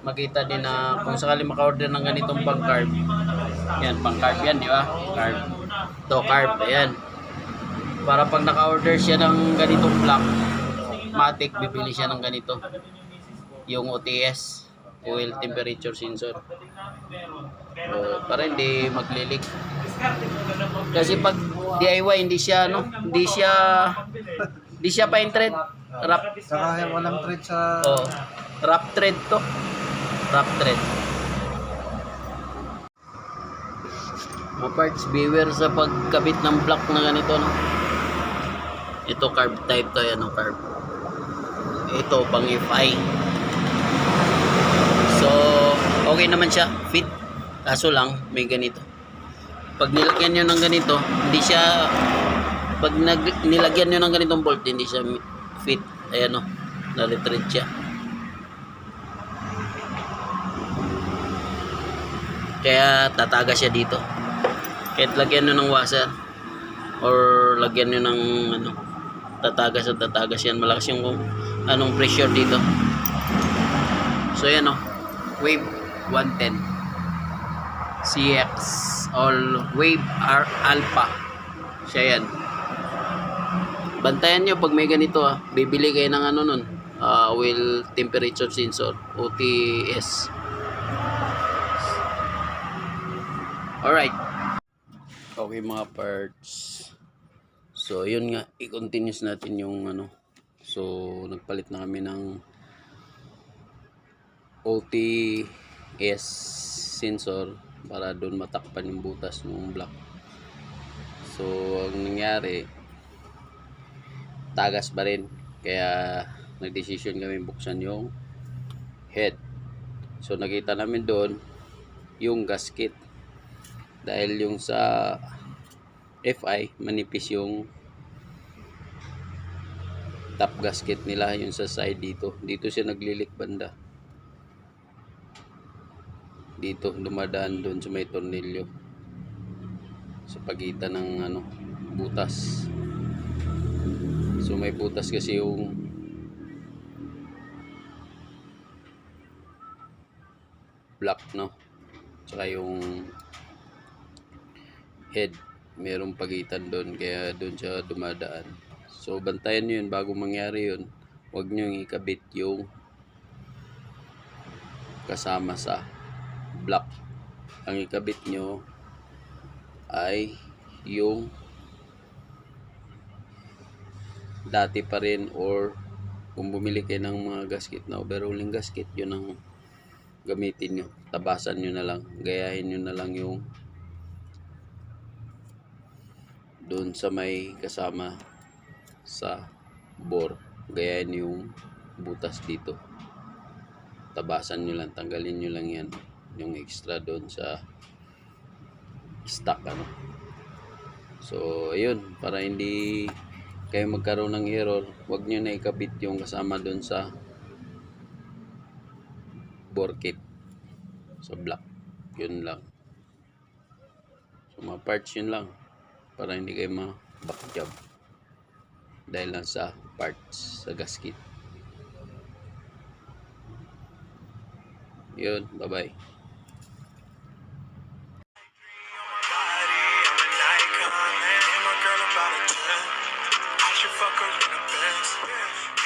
makita din na kung sakali maka-order ng ganitong pang carb. Yan, pang carb yan, di ba? Carb. To carb, ayan. Para pag naka-order siya ng ganitong block, matic, bibili siya ng ganito. Yung OTS, oil temperature sensor. So, para hindi maglilik. Kasi pag DIY hindi siya ano, hindi siya hindi siya pa thread. Wrap Saka walang thread sa... oh, wrap thread to. Wrap thread. Mga parts, beware sa pagkabit ng block na ganito no. Ito carb type to yan, no, carb. Ito pang FI. So, okay naman siya, fit. Kaso lang, may ganito. Pag nilagyan nyo ng ganito, hindi siya, pag nag, nilagyan nyo ng ganitong bolt, hindi siya fit. Ayan o, na-retreat siya. Kaya tataga siya dito. Kahit lagyan nyo ng washer, or lagyan nyo ng ano, tatagas at tatagas yan. Malakas yung anong pressure dito. So yan o, Wave 110. CX all Wave R Alpha. Siya yan. Bantayan nyo pag may ganito ah. Bibili kayo ng ano nun. ah, oil temperature sensor. OTS. Alright. Okay mga parts. So yun nga. I-continuous natin yung ano. So nagpalit na kami ng OTS sensor para doon matakpan yung butas ng block. So, ang nangyari, tagas pa rin. Kaya, nag-decision kami buksan yung head. So, nakita namin doon yung gasket. Dahil yung sa FI, manipis yung top gasket nila, yung sa side dito. Dito siya naglilik banda. Dito dumadaan doon sa may tornilyo. Sa pagitan ng ano butas. So may butas kasi yung block no? Tsaka yung head. Merong pagitan doon kaya doon siya dumadaan. So bantayan nyo yun bago mangyari yun. Huwag nyo ikabit yung kasama sa block. Ang ikabit nyo ay yung dati pa rin or kung bumili kayo ng mga gasket na overrolling gasket yun ang gamitin nyo. Tabasan nyo na lang. Gayahin nyo na lang yung doon sa may kasama sa bore gayahin yung butas dito. Tabasan nyo lang tanggalin nyo lang yan. Yung extra doon sa stock ano. So ayun para hindi kayo magkaroon ng error wag nyo na ikabit yung kasama doon sa bore kit. Sa block. Yun lang. So mga parts yun lang para hindi kayo ma-backjob dahil lang sa parts sa gasket. Yun bye bye Fuck in the best.